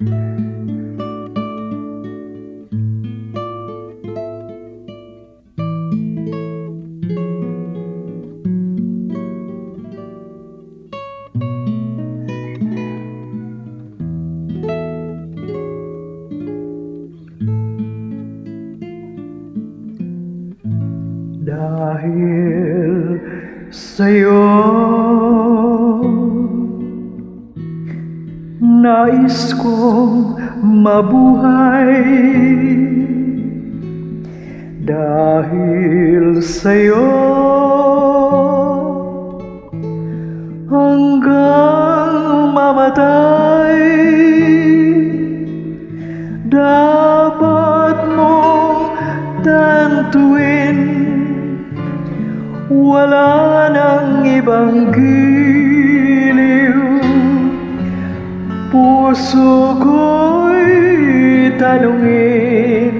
Dahil sa'yo Nais kong mabuhay. Dahil sa'yo Hanggang mamatay Dapat mong tantuin. Wala nang ibang giliw Puso ko'y tanungin.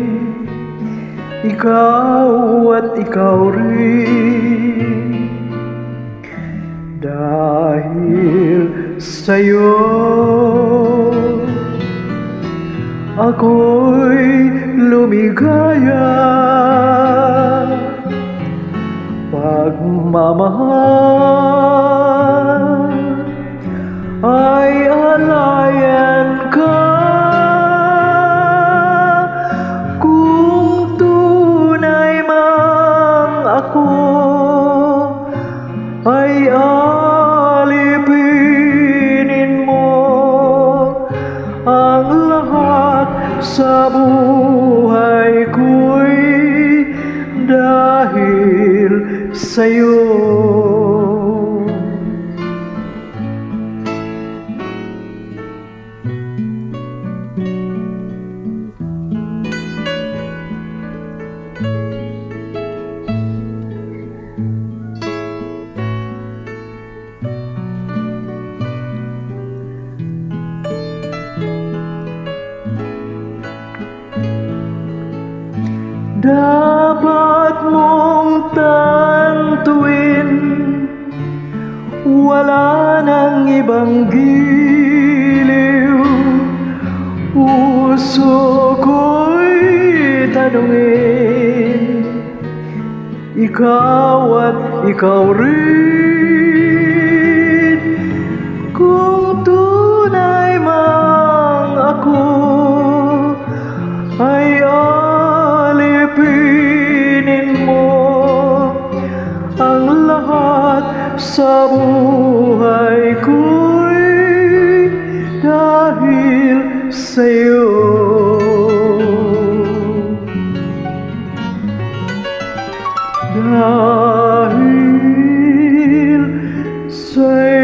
Ikaw at ikaw rin. Dahil sa'yo Ako'y lumigaya. Pagmamahal ay alipinin mo Ang lahat sa buhay ko'y dahil sa'yo Dapat mong tantuin Wala nang ibang giliw. Puso ko'y tanungin Ikaw at ikaw rin sa'yo. Dahil sa'yo.